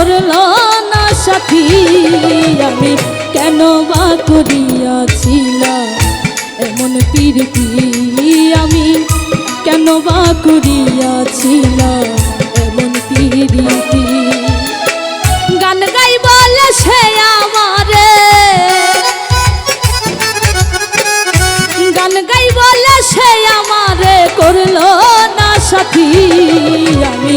করল না সাথী? আমি কেন বা করিয়াছিলাম এমন প্রীতি আমি? কেন বা করিয়াছিলাম এমন প্রীতি গান গাই বলে সে আমারে। গান গাই বলে সে আমারে। করল না সাথী? আমি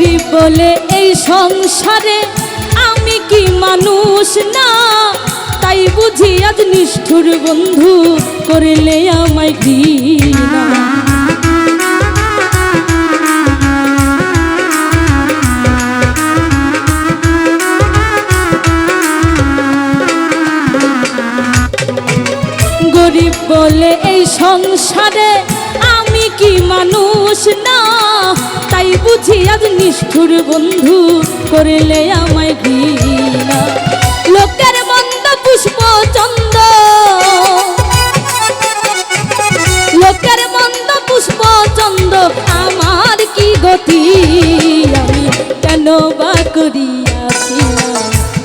গরিব বলে এই সংসারে, আমি কি মানুষ না? তাই বুঝি আজ নিষ্ঠুর বন্ধু করলে আমায় ঘৃণা। গরিব বলে এই সংসারে, আমি কি মানুষ না? তাই বুঝি আজ নিষ্ঠুর বন্ধু করলে আমায় ঘৃণা। লোকের মন্দ পুষ্প চন্দ। লোকের মন্দ পুষ্প চন্দ, আমার কি গতি? আমি কেন বা করিয়াছিলাম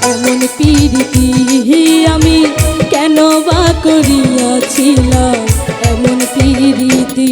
এমন পিরিতি আমি কেন বা করিয়াছিলাম এমন পিরিতি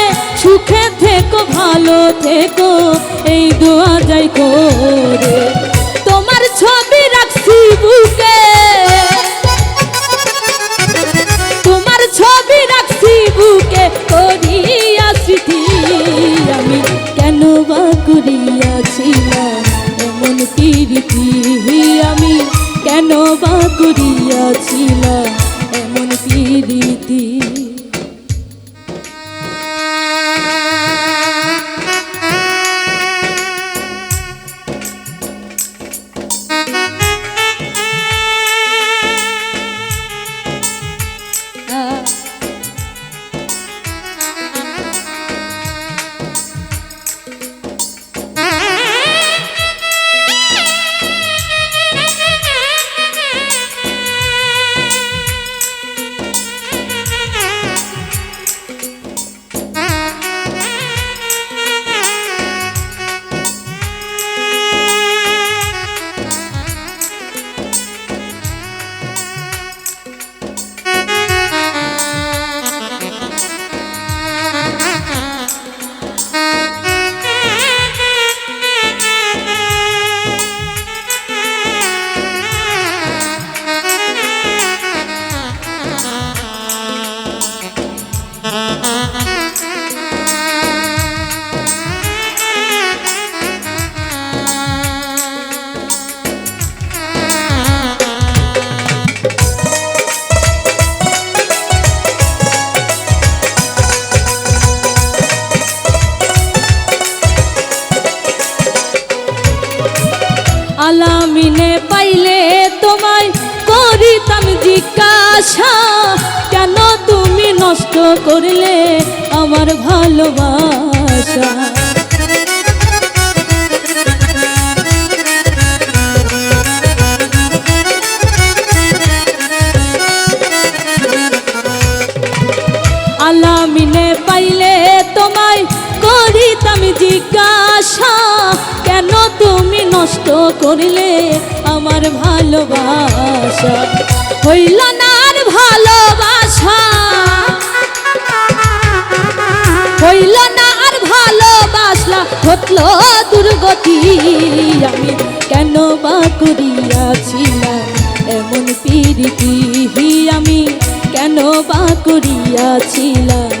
সুখে থেকো, ভালো থেকো, এই দোয়া যাই করে। তোমার ছবি রাখছি বুকে। তোমার ছবি রাখছি বুকে করিয়া স্মৃতি আমি কেন বা করিয়াছিলাম এমন কীর্তি আমি কেন বা করিয়াছিলাম এমন কীর্তি জিজ্ঞাসা কেন তুমি নষ্ট করলে আমার ভালোবাসা? আলামিনে পাইলে তোমায় করিতাম জিজ্ঞাসা, কেন তুমি নষ্ট করলে আমার ভালোবাসা? হইল না ভালোবাসা। হইল না আর ভালোবাসলা ঘটলো দুর্গতি আমি কেন বা করিয়াছিলাম? এমন প্রীতি আমি কেন বা করিয়াছিলাম?